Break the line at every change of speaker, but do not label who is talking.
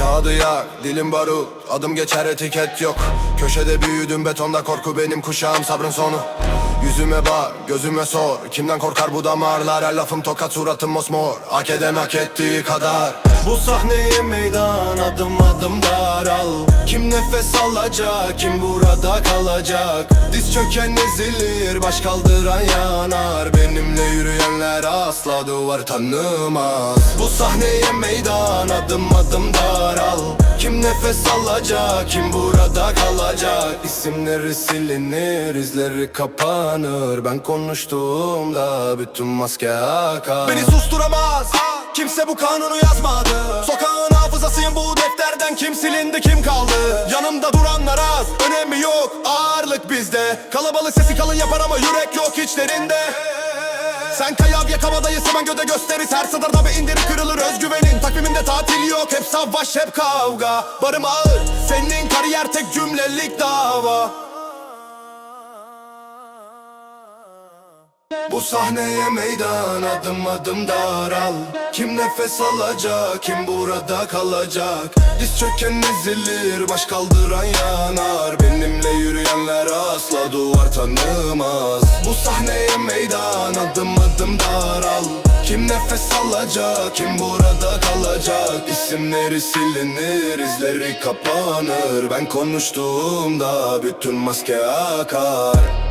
kağıdı yak Dilim barut adım geçer etiket yok. Köşede büyüdüm betonda korku benim kuşağım sabrın sonu. Yüzüme bak gözüme sor Kimden korkar bu damarlar? Her lafım tokat suratım mosmor Hak eden hak ettiği kadar. Bu sahneye meydan adım adım daral. Kim nefes alacak kim burada kalacak? Diz çöken ezilir baş kaldıran yanar. Benimle yürüyenler asla duvar tanımaz. Bu sahneye meydan adım adım daral. Kim nefes alacak kim burada kalacak? İsimleri silinir izleri kapanır. Ben konuştuğumda bütün maske akar. Beni susturamaz. Kimse bu kanunu yazmadı. Sokağın hafızasıyım bu defterden Kim silindi kim kaldı? Yanımda duranlar az Önemi yok. Ağırlık bizde. Kalabalık sesi kalın yapar ama yürek yok içlerinde sen kayav yakamadayız hemen göde gösteris Her satırda bir indiri kırılır özgüvenin. Takviminde tatil yok hep savaş hep kavga. Barım ağır senin kariyer tek cümlelik dava. Bu sahneye meydan adım adım daral. Kim nefes alacak kim burada kalacak? Diz çöken ezilir baş kaldıran yanar. Benimle yürüyenler asla duvar tanımaz. Bu sahneye meydan adım adım daral. Kim nefes alacak kim burada kalacak? İsimleri silinir izleri kapanır. Ben konuştuğumda bütün maske akar